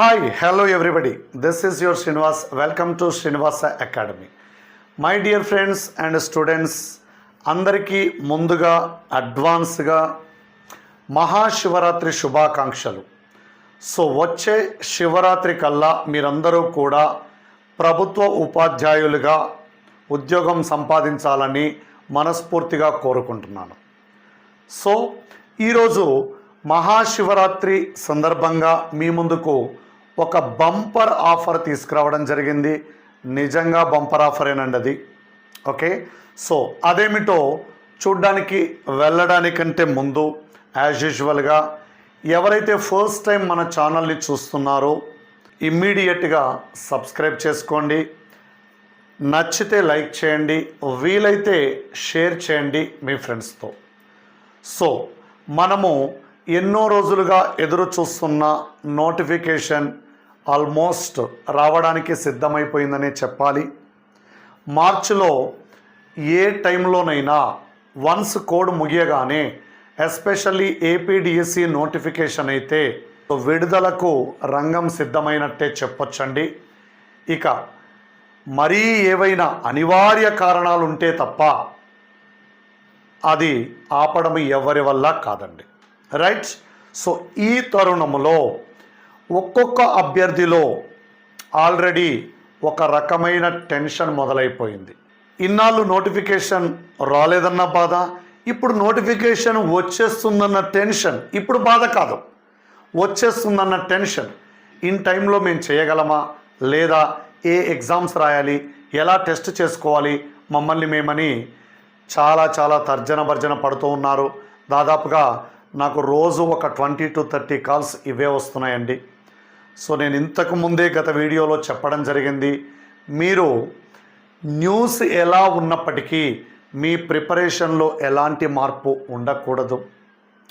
Hi hello everybody this is your Srinivas welcome to Srinivasa academy my dear friends and students అందరికీ ముందుగా అడ్వాన్స్గా మహాశివరాత్రి శుభాకాంక్షలు. So వచ్చే శివరాత్రి కల్లా మీరందరూ కూడా ప్రభుత్వ ఉపాధ్యాయులుగా ఉద్యోగం సంపాదించాలని మనస్ఫూర్తిగా కోరుకుంటున్నాను. సో ఈరోజు మహాశివరాత్రి సందర్భంగా మీ ముందుకు ఒక బంపర్ ఆఫర్ తీసుకురావడం జరిగింది. నిజంగా బంపర్ ఆఫరేనండి అది. ఓకే? సో అదేమిటో చూడ్డానికి వెళ్ళడానికంటే ముందు యాజ్ యూజువల్గా ఎవరైతే ఫస్ట్ టైం మన ఛానల్ని చూస్తున్నారో ఇమ్మీడియట్గా సబ్స్క్రైబ్ చేసుకోండి. నచ్చితే లైక్ చేయండి. వీలైతే షేర్ చేయండి మీ ఫ్రెండ్స్తో సో మనము ఎన్నో రోజులుగా ఎదురు చూస్తున్న నోటిఫికేషన్ ఆల్మోస్ట్ రావడానికి సిద్ధమైపోయిందనే చెప్పాలి. మార్చిలో ఏ టైంలోనైనా వన్స్ కోడ్ ముగియగానే ఎస్పెషల్లీ ఏపీడిఎస్సి నోటిఫికేషన్ అయితే విడుదలకు రంగం సిద్ధమైనట్టే చెప్పొచ్చండి. ఇక మరీ ఏవైనా అనివార్య కారణాలు ఉంటే తప్ప అది ఆపడం ఎవరి వల్ల కాదండి. రైట్? సో ఈ తరుణములో ఒక్కొక్క అభ్యర్థిలో ఆల్రెడీ ఒక రకమైన టెన్షన్ మొదలైపోయింది. ఇన్నాళ్ళు నోటిఫికేషన్ రాలేదన్న బాధ ఇప్పుడు నోటిఫికేషన్ వచ్చేస్తుందన్న టెన్షన్ ఇప్పుడు బాధ కాదు వచ్చేస్తుందన్న టెన్షన్. ఇన్ టైంలో మేము చేయగలమా? లేదా ఏ ఎగ్జామ్స్ రాయాలి? ఎలా టెస్ట్ చేసుకోవాలి? మమ్మల్ని మేమని చాలా చాలా తర్జన భర్జన పడుతూ ఉన్నారు. దాదాపుగా నాకు రోజు ఒక ట్వంటీ టు థర్టీ కాల్స్ ఇవే వస్తున్నాయండి. సో నేను ఇంతకు ముందే గత వీడియోలో చెప్పడం జరిగింది. మీరు న్యూస్ ఎలా ఉన్నప్పటికీ మీ ప్రిపరేషన్లో ఎలాంటి మార్పు ఉండకూడదు.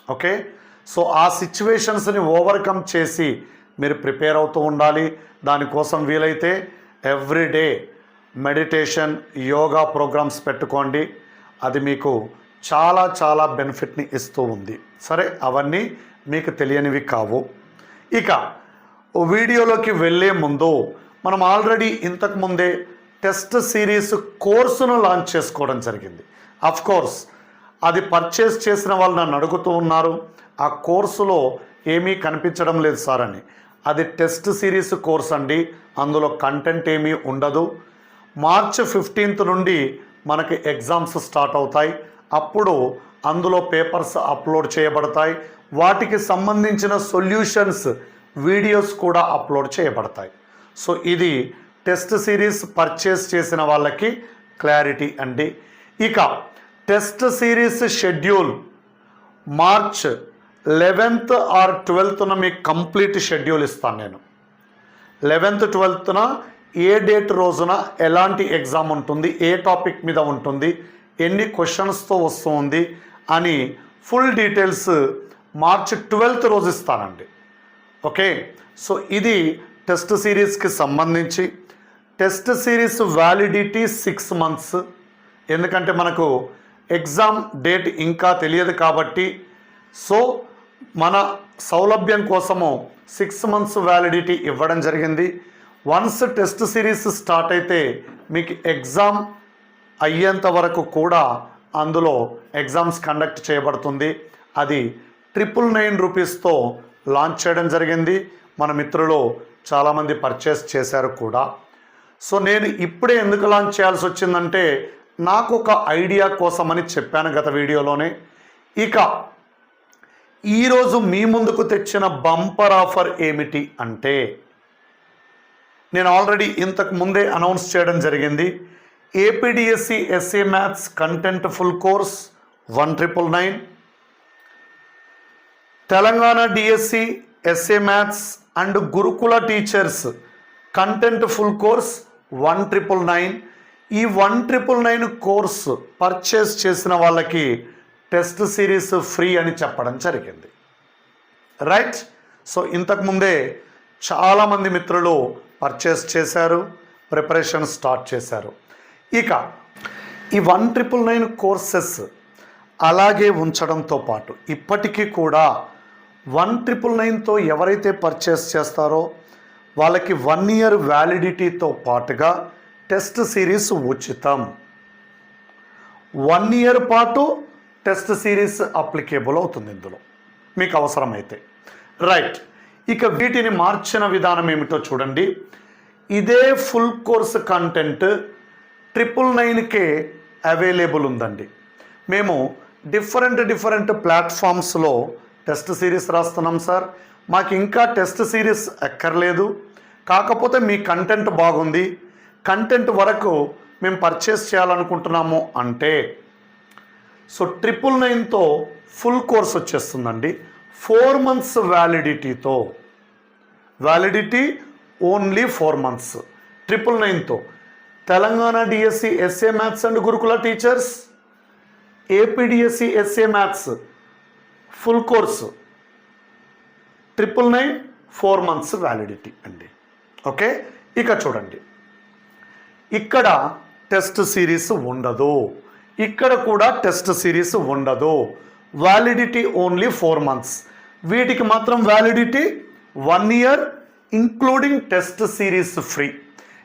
ఓకే? సో ఆ సిచ్యువేషన్స్ని ఓవర్కమ్ చేసి మీరు ప్రిపేర్ అవుతూ ఉండాలి. దానికోసం వీలైతే ఎవ్రీడే మెడిటేషన్ యోగా ప్రోగ్రామ్స్ పెట్టుకోండి. అది మీకు చాలా చాలా బెనిఫిట్ని ఇస్తూ ఉంది. సరే? అవన్నీ మీకు తెలియనివి కావు. ఇక వీడియోలోకి వెళ్ళే ముందు మనం ఆల్రెడీ ఇంతకుముందే టెస్ట్ సిరీస్ కోర్సును లాంచ్ చేసుకోవడం జరిగింది. అఫ్ కోర్స్ అది పర్చేస్ చేసిన వాళ్ళు నన్ను అడుగుతూ ఉన్నారు. ఆ కోర్సులో ఏమీ కనిపించడం లేదు సార్ అని. అది టెస్ట్ సిరీస్ కోర్స్ అండి. అందులో కంటెంట్ ఏమీ ఉండదు. మార్చ్ ఫిఫ్టీన్త్ నుండి మనకి ఎగ్జామ్స్ స్టార్ట్ అవుతాయి. అప్పుడు అందులో పేపర్స్ అప్లోడ్ చేయబడతాయి. వాటికి సంబంధించిన సొల్యూషన్స్ వీడియోస్ కూడా అప్లోడ్ చేయబడతాయి. సో ఇది టెస్ట్ సిరీస్ పర్చేస్ చేసిన వాళ్ళకి క్లారిటీ అండి. ఇక test series schedule March eleventh or ట్వెల్త్న మీకు కంప్లీట్ షెడ్యూల్ ఇస్తాను నేను. లెవెన్త్ ట్వెల్త్న ఏ డేట్ రోజున ఎలాంటి ఎగ్జామ్ ఉంటుంది ఏ టాపిక్ మీద ఉంటుంది ఎన్ని క్వశ్చన్స్తో వస్తుంది అని ఫుల్ డీటెయిల్స్ మార్చ్ ట్వెల్త్ రోజు ఇస్తానండి. ఓకే? సో ఇది టెస్ట్ సిరీస్కి సంబంధించి. Test series validity six months. ఎందుకంటే మనకు ఎగ్జామ్ డేట్ ఇంకా తెలియదు కాబట్టి. సో మన సౌలభ్యం కోసము సిక్స్ మంత్స్ వ్యాలిడిటీ ఇవ్వడం జరిగింది. వన్స్ టెస్ట్ సిరీస్ స్టార్ట్ అయితే మీకు ఎగ్జామ్ అయ్యేంత వరకు కూడా అందులో ఎగ్జామ్స్ కండక్ట్ చేయబడుతుంది. అది ట్రిపుల్ నైన్ రూపీస్తో లాంచ్ చేయడం జరిగింది. మన మిత్రులు చాలామంది పర్చేస్ చేశారు కూడా. సో నేను ఇప్పుడే ఎందుకు లాంచ్ చేయాల్సి వచ్చిందంటే నాకు ఒక ఐడియా కోసమని చెప్పాను గత వీడియోలోనే. ఇక ఈరోజు మీ ముందుకు తెచ్చిన బంపర్ ఆఫర్ ఏమిటి అంటే నేను ఆల్రెడీ ఇంతకు ముందే అనౌన్స్ చేయడం జరిగింది. APDSC SA maths content full course one triple nine Telangana DSC SA maths and Gurukula teachers content full course one triple nine. ఈ one triple nine course purchase చేసిన వాళ్ళకి టెస్ట్ సిరీస్ ఫ్రీ అని చెప్పడం జరిగింది. Right so ఇంతకుముందే చాలామంది మిత్రులు purchase చేశారు ప్రిపరేషన్ స్టార్ట్ చేశారు. ఇక ఈ వన్ ట్రిపుల్ నైన్ కోర్సెస్ అలాగే ఉంచడంతో పాటు ఇప్పటికీ కూడా వన్ ట్రిపుల్ నైన్తో ఎవరైతే పర్చేస్ చేస్తారో వాళ్ళకి వన్ ఇయర్ వ్యాలిడిటీతో పాటుగా టెస్ట్ సిరీస్ ఉచితం. వన్ ఇయర్ పాటు టెస్ట్ సిరీస్ అప్లికేబుల్ అవుతుంది ఇందులో. మీకు అవసరమైతే. రైట్. ఇక వీటిని మార్చిన విధానం ఏమిటో చూడండి. ఇదే ఫుల్ కోర్స్ కంటెంట్ ట్రిపుల్ నైన్కే అవైలబుల్ ఉందండి. మేము డిఫరెంట్ డిఫరెంట్ ప్లాట్ఫామ్స్లో టెస్ట్ సిరీస్ రాస్తున్నాం సార్. మాకు ఇంకా టెస్ట్ సిరీస్ ఎక్కర్లేదు. కాకపోతే మీ కంటెంట్ బాగుంది. కంటెంట్ వరకు మేము పర్చేస్ చేయాలనుకుంటున్నాము అంటే సో ట్రిపుల్ నైన్తో ఫుల్ కోర్స్ వచ్చేస్తుందండి. Four months వ్యాలిడిటీతో. Validity only four months. Triple నైన్తో. Telangana DSC SA maths and Gurukula teachers APDSC SA maths. Full course. Triple nine four months validity అండి. Okay? ఇక చూడండి. ఇక్కడ టెస్ట్ సిరీస్ ఉండదు. ఇక్కడ కూడా test series ఉండదు. Validity only four months. వీటికి మాత్రం validity one year including test series free.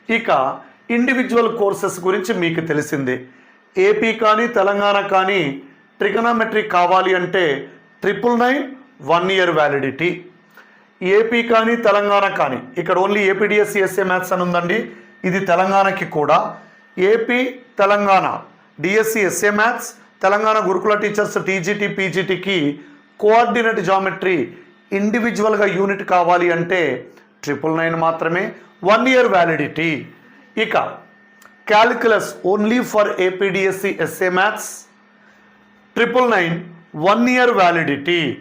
ఇక ఇండివిజువల్ కోర్సెస్ గురించి మీకు తెలిసిందే. ఏపీ కానీ తెలంగాణ కానీ ట్రిగనామెట్రీ కావాలి అంటే triple nine one year validity AP కానీ తెలంగాణ కానీ ఇక్కడ ఓన్లీ ఏపీడిఎస్సి ఎస్ఏ మ్యాథ్స్ అని ఉందండి. ఇది తెలంగాణకి కూడా. AP Telangana DSC SA maths Telangana Gurukula teachers TGT పీజీటీకి coordinate geometry ఇండివిజువల్గా యూనిట్ కావాలి అంటే ట్రిపుల్ నైన్ మాత్రమే వన్ ఇయర్ వ్యాలిడిటీ ఇక calculus only for APDSC SA maths triple nine one year validity.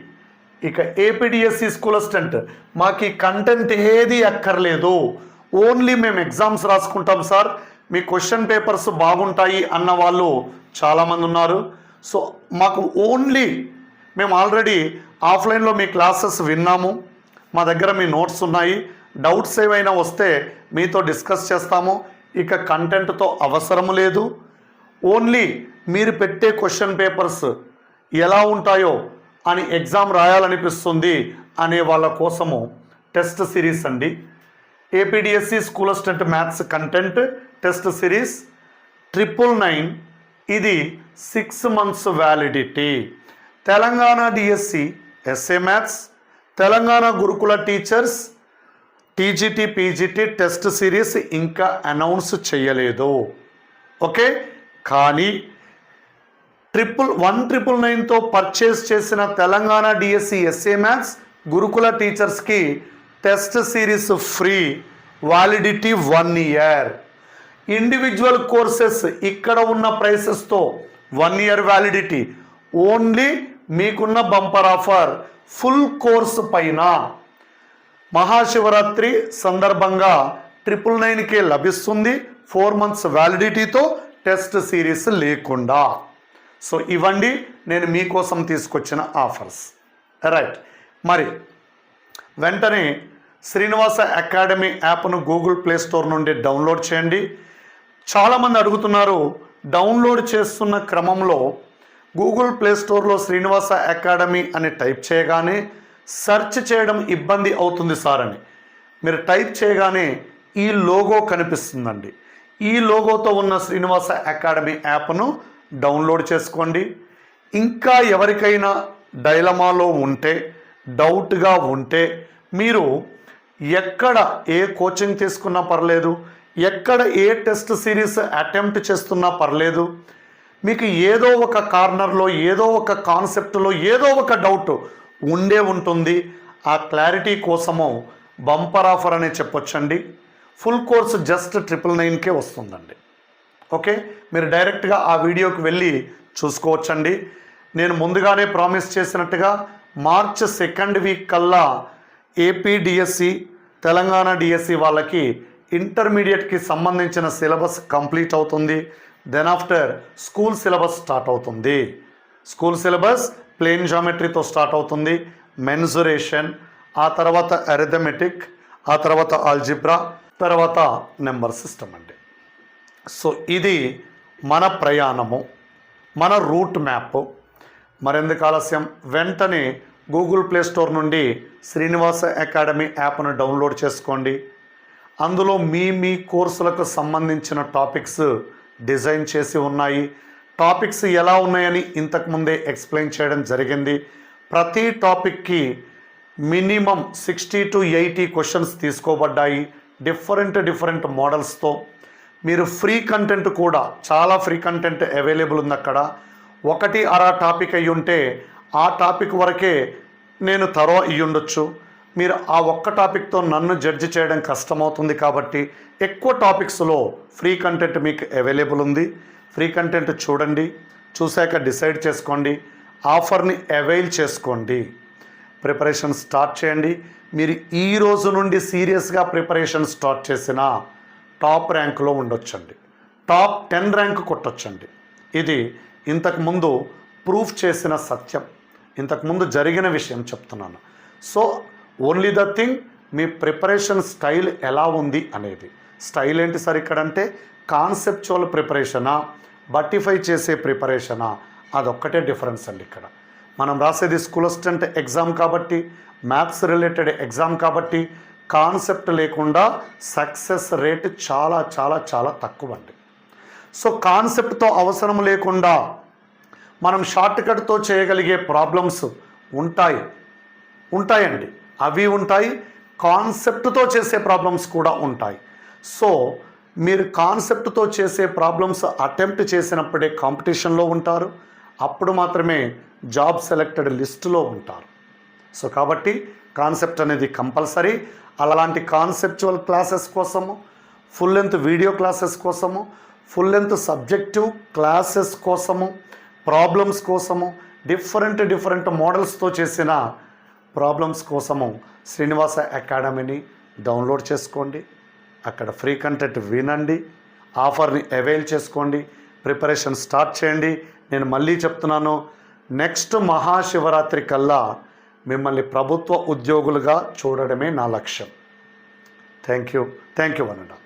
ఇక ఏపీడిఎస్సి స్కూల్ అసిస్టెంట్ మాకు ఈ content ఏది అక్కర్లేదు. ఓన్లీ మేము ఎగ్జామ్స్ రాసుకుంటాం సార్. మీ క్వశ్చన్ పేపర్స్ బాగుంటాయి అన్న వాళ్ళు చాలామంది ఉన్నారు. సో మాకు ఓన్లీ మేము ఆల్రెడీ ఆఫ్లైన్లో మీ క్లాసెస్ విన్నాము. మా దగ్గర మీ నోట్స్ ఉన్నాయి. డౌట్స్ ఏవైనా వస్తే మీతో డిస్కస్ చేస్తాము. ఇక కంటెంట్తో అవసరం లేదు. ఓన్లీ మీరు పెట్టే క్వశ్చన్ పేపర్స్ ఎలా ఉంటాయో అని ఎగ్జామ్ రాయాలనిపిస్తుంది అనే వాళ్ళ కోసము టెస్ట్ సిరీస్ అండి. APDSC school assistant maths content test series triple nine ఇది six months validity Telangana DSC SA maths Telangana Gurukula teachers TGT PGT test series ఇంకా అనౌన్స్ చేయలేదు. ఓకే కానీ ట్రిపుల్ వన్ ట్రిపుల్ నైన్తో purchase చేసిన Telangana DSC SA maths Gurukula టీచర్స్కి test series free validity one year. Individual courses ఇక్కడ ఉన్న ప్రైసెస్తో one year validity only మీకున్న బంపర్ ఆఫర్ ఫుల్ కోర్స్ పైన. మహాశివరాత్రి సందర్భంగా ట్రిపుల్ నైన్కే లభిస్తుంది. ఫోర్ మంత్స్ వ్యాలిడిటీతో టెస్ట్ సిరీస్ లేకుండా. సో ఇవ్వండి నేను మీకోసం తీసుకొచ్చిన ఆఫర్స్. రైట్ మరి వెంటనే శ్రీనివాస అకాడమీ యాప్ను గూగుల్ ప్లే స్టోర్ నుండి డౌన్లోడ్ చేయండి. చాలామంది అడుగుతున్నారు డౌన్లోడ్ చేస్తున్న క్రమంలో గూగుల్ ప్లే స్టోర్లో శ్రీనివాస అకాడమీ అని టైప్ చేయగానే సెర్చ్ చేయడం ఇబ్బంది అవుతుంది సార్ అని. మీరు టైప్ చేయగానే ఈ లోగో కనిపిస్తుందండి. ఈ లోగోతో ఉన్న శ్రీనివాస అకాడమీ యాప్ను డౌన్లోడ్ చేసుకోండి. ఇంకా ఎవరికైనా డైలమాలో ఉంటే డౌట్గా ఉంటే మీరు ఎక్కడ ఏ కోచింగ్ తీసుకున్నా పర్లేదు ఎక్కడ ఏ టెస్ట్ సిరీస్ అటెంప్ట్ చేస్తున్నా పర్లేదు మీకు ఏదో ఒక కార్నర్లో ఏదో ఒక కాన్సెప్ట్లో ఏదో ఒక డౌట్ ఉండే ఉంటుంది. ఆ క్లారిటీ కోసము బంపర్ ఆఫర్ అనే చెప్పొచ్చండి. ఫుల్ కోర్స్ జస్ట్ ట్రిపుల్ నైన్కే వస్తుందండి. ఓకే? మీరు డైరెక్ట్గా ఆ వీడియోకి వెళ్ళి చూసుకోవచ్చండి. నేను ముందుగానే ప్రామిస్ చేసినట్టుగా మార్చ్ సెకండ్ వీక్ కల్లా ఏపీ డిఎస్సి తెలంగాణ డిఎస్సి వాళ్ళకి ఇంటర్మీడియట్కి సంబంధించిన సిలబస్ కంప్లీట్ అవుతుంది. Then after school syllabus start అవుతుంది. స్కూల్ సిలబస్ ప్లేన్ జామెట్రీతో స్టార్ట్ అవుతుంది. మెన్జురేషన్ ఆ తర్వాత అరిథమెటిక్ ఆ తర్వాత ఆల్జిబ్రా తర్వాత నెంబర్ సిస్టమ్ అండి. సో ఇది మన ప్రయాణము మన రూట్ మ్యాప్. మరెందుకు ఆలస్యం? వెంటనే గూగుల్ ప్లే స్టోర్ నుండి శ్రీనివాస అకాడమీ యాప్ను డౌన్లోడ్ చేసుకోండి. అందులో మీ మీ కోర్సులకు సంబంధించిన టాపిక్స్ డిజైన్ చేసి ఉన్నాయి. టాపిక్స్ ఎలా ఉన్నాయని ఇంతకుముందే ఎక్స్ప్లెయిన్ చేయడం జరిగింది. ప్రతి టాపిక్కి minimum sixty to eighty questions తీసుకోబడ్డాయి. డిఫరెంట్ డిఫరెంట్ మోడల్స్తో మీరు ఫ్రీ కంటెంట్ కూడా చాలా ఫ్రీ కంటెంట్ అవైలబుల్ ఉంది అక్కడ ఒకటి అర టాపిక్ అయి ఉంటే ఆ టాపిక్ వరకే నేను తరో ఇయ్యుండొచ్చు మీరు ఆ ఒక్క టాపిక్తో నన్ను జడ్జి చేయడం కష్టమవుతుంది కాబట్టి ఎక్కువ టాపిక్స్లో ఫ్రీ కంటెంట్ మీకు అవైలబుల్ ఉంది. ఫ్రీ కంటెంట్ చూడండి చూశాక డిసైడ్ చేసుకోండి ఆఫర్ని అవైల్ చేసుకోండి. ప్రిపరేషన్ స్టార్ట్ చేయండి. మీరు ఈ రోజు నుండి సీరియస్గా ప్రిపరేషన్ స్టార్ట్ చేసినా టాప్ ర్యాంకులో ఉండొచ్చండి. టాప్ టెన్ ర్యాంక్ కొట్టొచ్చండి. ఇది ఇంతకుముందు ప్రూఫ్ చేసిన సత్యం. ఇంతకుముందు జరిగిన విషయం చెప్తున్నాను. సో ఓన్లీ ద థింగ్ మీ ప్రిపరేషన్ స్టైల్ ఎలా ఉంది అనేది. స్టైల్ ఏంటి సార్ ఇక్కడ అంటే కాన్సెప్చువల్ ప్రిపరేషనా బట్టిఫై చేసే ప్రిపరేషనా అదొక్కటే డిఫరెన్స్ అండి ఇక్కడ. మనం రాసేది స్కూల్ అసిస్టెంట్ ఎగ్జామ్ కాబట్టి మ్యాథ్స్ రిలేటెడ్ ఎగ్జామ్ కాబట్టి కాన్సెప్ట్ లేకుండా సక్సెస్ రేట్ చాలా చాలా చాలా తక్కువ అండి సో కాన్సెప్ట్తో అవసరం లేకుండా మనం షార్ట్ కట్తో చేయగలిగే ప్రాబ్లమ్స్ ఉంటాయి. ఉంటాయండి. అవి ఉంటాయి. కాన్సెప్ట్తో చేసే ప్రాబ్లమ్స్ కూడా ఉంటాయి. సో మీరు కాన్సెప్ట్తో చేసే ప్రాబ్లమ్స్ అటెంప్ట్ చేసినప్పుడే కాంపిటీషన్లో ఉంటారు. అప్పుడు మాత్రమే జాబ్ సెలెక్టెడ్ లిస్టులో ఉంటారు. సో కాబట్టి కాన్సెప్ట్ అనేది కంపల్సరీ. అలాంటి కాన్సెప్చువల్ క్లాసెస్ కోసము ఫుల్ లెంత్ వీడియో క్లాసెస్ కోసము ఫుల్ లెంత్ సబ్జెక్టివ్ క్లాసెస్ కోసము ప్రాబ్లమ్స్ కోసము డిఫరెంట్ డిఫరెంట్ మోడల్స్తో చేసిన ప్రాబ్లమ్స్ కోసము శ్రీనివాస అకాడమీని డౌన్లోడ్ చేసుకోండి. అక్కడ ఫ్రీ కంటెంట్ వినండి. ఆఫర్ని అవైల్ చేసుకోండి. ప్రిపరేషన్ స్టార్ట్ చేయండి. నేను మళ్ళీ చెప్తున్నాను నెక్స్ట్ మహాశివరాత్రి కల్లా మిమ్మల్ని ప్రభుత్వ ఉద్యోగులుగా చూడడమే నా లక్ష్యం. థ్యాంక్ యూ థ్యాంక్ యూ అనండి